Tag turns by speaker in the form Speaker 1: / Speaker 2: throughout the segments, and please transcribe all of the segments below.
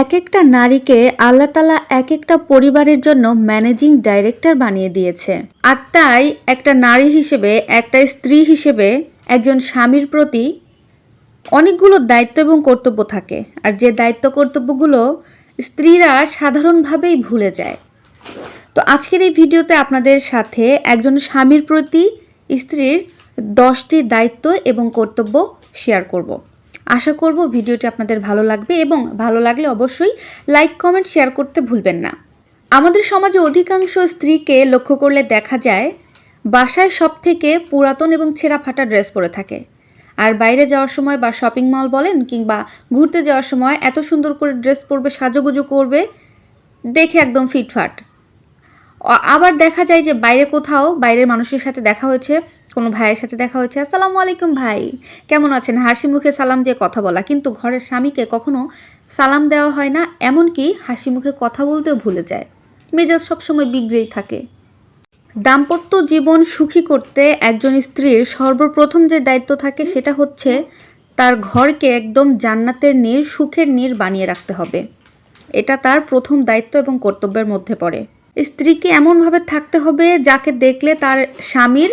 Speaker 1: এক একটা নারীকে আল্লাহ তালা এক একটা পরিবারের জন্য ম্যানেজিং ডাইরেক্টর বানিয়ে দিয়েছে। আর তাই একটা নারী হিসেবে, একটা স্ত্রী হিসেবে একজন স্বামীর প্রতি অনেকগুলো দায়িত্ব এবং কর্তব্য থাকে। আর যে দায়িত্ব কর্তব্যগুলো স্ত্রীরা সাধারণভাবেই ভুলে যায়। তো আজকের এই ভিডিওতে আপনাদের সাথে একজন স্বামীর প্রতি স্ত্রীর দশটি দায়িত্ব এবং কর্তব্য শেয়ার করব। আশা করব ভিডিওটি আপনাদের ভালো লাগবে এবং ভালো লাগলে অবশ্যই লাইক, কমেন্ট, শেয়ার করতে ভুলবেন না। আমাদের সমাজে অধিকাংশ স্ত্রীকে লক্ষ্য করলে দেখা যায়, বাসায় সব থেকে পুরাতন এবং ছেঁড়া ফাটা ড্রেস পরে থাকে। আর বাইরে যাওয়ার সময় বা শপিং মল বলেন কিংবা ঘুরতে যাওয়ার সময় এত সুন্দর করে ড্রেস পরবে, সাজুগুজু করবে, দেখে একদম ফিটফাট। আবার দেখা যায় যে বাইরে কোথাও, বাইরের মানুষের সাথে দেখা হয়েছে কোনো ভাইয়ের সাথে দেখা হয়েছে। আসসালামু আলাইকুম ভাই। কেমন আছেন? হাসি মুখে সালাম দিয়ে কথা বলা। কিন্তু ঘরের স্বামীকে কখনো সালাম দেওয়া হয় না, এমনকি হাসি মুখে কথা বলতেও ভুলে যায়। মেজাজ সবসময় বিগড়েই থাকে। দাম্পত্য জীবন সুখী করতে একজন স্ত্রীর সর্বপ্রথম যে দায়িত্ব থাকে, সেটা হচ্ছে তার ঘরকে একদম জান্নাতের নীর, সুখের নীর বানিয়ে রাখতে হবে। এটা তার প্রথম দায়িত্ব এবং কর্তব্যের মধ্যে পড়ে। স্ত্রীকে এমনভাবে থাকতে হবে যাকে দেখলে তার স্বামীর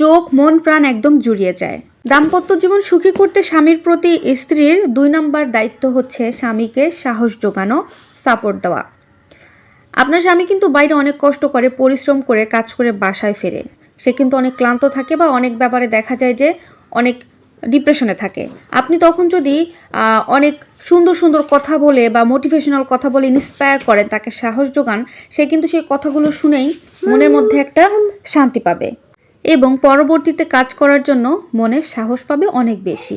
Speaker 1: চোখ, মন, প্রাণ একদম জুড়িয়ে যায়। দাম্পত্য জীবন সুখী করতে স্বামীর প্রতি স্ত্রীর দুই নম্বর দায়িত্ব হচ্ছে স্বামীকে সাহস যোগানো সাপোর্ট দেওয়া। আপনার স্বামী কিন্তু বাইরে অনেক কষ্ট করে, পরিশ্রম করে, কাজ করে বাসায় ফেরে। সে কিন্তু অনেক ক্লান্ত থাকে বা অনেক ব্যাপারে দেখা যায় যে অনেক ডিপ্রেশনে থাকে। আপনি তখন যদি অনেক সুন্দর সুন্দর কথা বলে বা মোটিভেশনাল কথা বলে ইন্সপায়ার করেন, তাকে সাহস যোগান সে কিন্তু সেই কথাগুলো শুনেই মনের মধ্যে একটা শান্তি পাবে। এবং পরবর্তীতে কাজ করার জন্য মনে সাহস পাবে অনেক বেশি।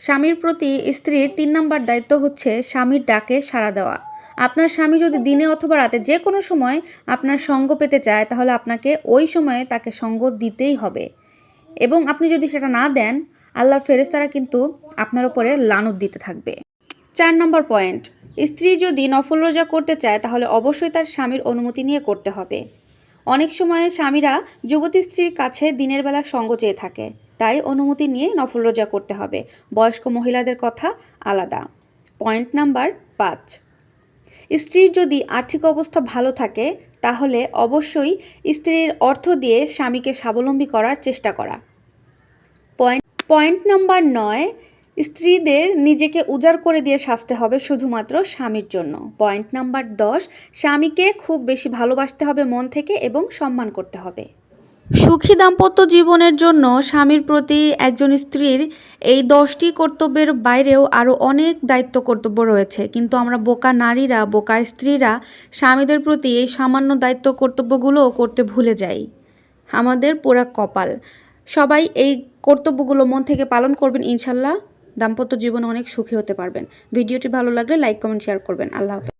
Speaker 1: স্বামীর প্রতি স্ত্রীর তিন নম্বর দায়িত্ব হচ্ছে স্বামীর ডাকে সাড়া দেওয়া। আপনার স্বামী যদি দিনে অথবা রাতে যে কোনো সময় আপনার সঙ্গ পেতে চায়, তাহলে আপনাকে ওই সময়ে তাকে সঙ্গ দিতেই হবে। এবং আপনি যদি সেটা না দেন, আল্লাহর ফেরেস্তারা কিন্তু আপনার উপরে লানত দিতে থাকবে। চার নম্বর পয়েন্ট, স্ত্রী যদি নফল রোজা করতে চায়, তাহলে অবশ্যই তার স্বামীর অনুমতি নিয়ে করতে হবে। অনেক সময় স্বামীরা যুবতী স্ত্রীর কাছে দিনের বেলা সঙ্গ চেয়ে থাকে। তাই অনুমতি নিয়ে নফল রোজা করতে হবে। বয়স্ক মহিলাদের কথা আলাদা। পয়েন্ট নাম্বার পাঁচ। স্ত্রীর যদি আর্থিক অবস্থা ভালো থাকে, তাহলে অবশ্যই স্ত্রীর অর্থ দিয়ে স্বামীকে স্বাবলম্বী করার চেষ্টা করা। পয়েন্ট পয়েন্ট নাম্বার নয় স্ত্রীদের নিজেকে উজাড় করে দিয়ে সাজতে হবে শুধুমাত্র স্বামীর জন্য। পয়েন্ট নাম্বার দশ, স্বামীকে খুব বেশি ভালোবাসতে হবে মন থেকে এবং সম্মান করতে হবে। সুখী দাম্পত্য জীবনের জন্য স্বামীর প্রতি একজন স্ত্রীর এই দশটি কর্তব্যের বাইরেও আরও অনেক দায়িত্ব কর্তব্য রয়েছে। কিন্তু আমরা বোকা নারীরা, বোকা স্ত্রীরা স্বামীদের প্রতি এই সামান্য দায়িত্ব কর্তব্যগুলোও করতে ভুলে যাই। আমাদের পোড়া কপাল। সবাই এই কর্তব্যগুলো মন থেকে পালন করবেন ইনশাল্লাহ। দাম্পত্য জীবনে অনেক সুখী হতে পারবেন। ভিডিওটি ভালো লাগলে লাইক, কমেন্ট শেয়ার করবেন। আল্লাহ হাফেজ।